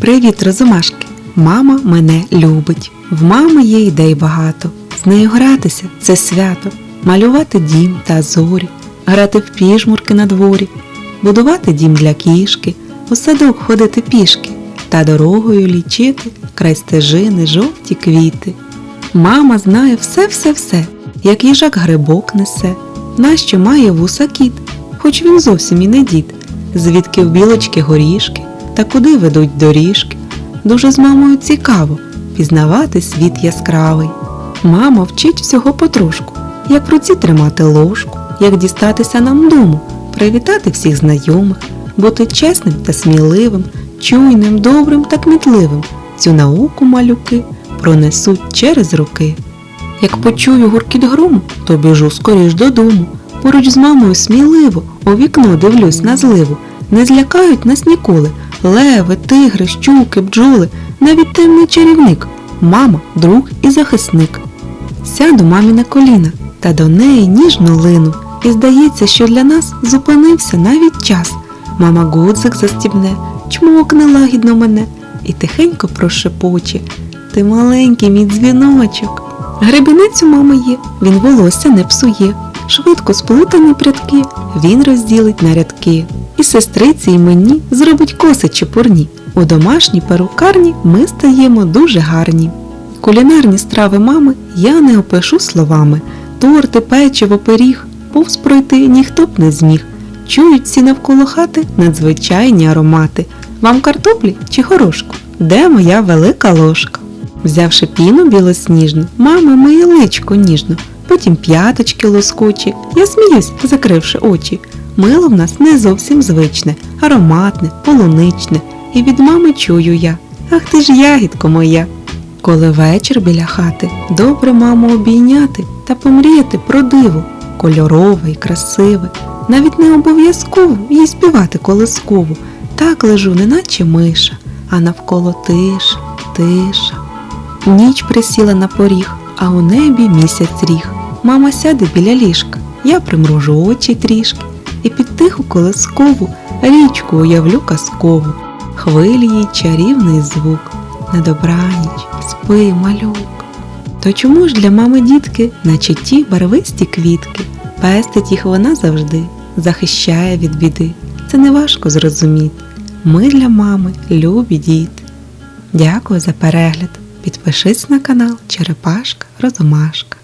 Привіт, розумашки! Мама мене любить. В мами є ідей багато. З нею гратися це свято, малювати дім та зорі, грати в піжмурки на дворі, будувати дім для кішки, у садок ходити пішки та дорогою лічити край стежини жовті квіти. Мама знає все-все-все, як їжак грибок несе, нащо має вуса кіт, хоч він зовсім і не дід, звідки в білочки горішки та куди ведуть доріжки. Дуже з мамою цікаво пізнавати світ яскравий. Мама вчить всього потрошку, як в руці тримати ложку, як дістатися нам дому, привітати всіх знайомих, бути чесним та сміливим, чуйним, добрим та кмітливим. Цю науку малюки пронесуть через роки. Як почую гуркіт грому, то біжу скоріш додому. Поруч з мамою сміливо, у вікно дивлюсь на зливу. Не злякають нас ніколи. Леви, тигри, щуки, бджоли, навіть темний чарівник, мама, друг і захисник. Сяду мамі на коліна та до неї ніжно лину. І здається, що для нас зупинився навіть час. Мама гудзик застібне, чмокне лагідно мене і тихенько прошепоче. Ти маленький мій дзвіночок. Гребінець у мами є, він волосся не псує. Швидко сплутані прядки він розділить на рядки. І сестриці, і мені зробить коси чепурні. У домашній перукарні ми стаємо дуже гарні. Кулінарні страви мами я не опишу словами. Торти, печиво, пиріг, повз пройти ніхто б не зміг. Чують всі навколо хати надзвичайні аромати. Вам картоплі чи горошку? Де моя велика ложка? Взявши піну білосніжну, мама миє личко ніжно, потім п'яточки лоскочі. Я сміюсь, закривши очі. Мило в нас не зовсім звичне, ароматне, полуничне. І від мами чую я. Ах ти ж ягідко моя. Коли вечір біля хати, добре маму обійняти та помріяти про диво, кольорове і красиве, навіть не обов'язково їй співати колискову. Так лежу, неначе миша, а навколо тиша, тиша. Ніч присіла на поріг, а у небі місяць ріг. Мама сяде біля ліжка, я примружу очі трішки, і під тиху колискову річку уявлю казкову, хвилі їй чарівний звук, на добраніч, спи, малюк. То чому ж для мами дітки, наче ті барвисті квітки, пестить їх вона завжди, захищає від біди. Це не важко зрозуміти. Ми для мами любі діти. Дякую за перегляд. Підпишись на канал Черепашка Розумашка.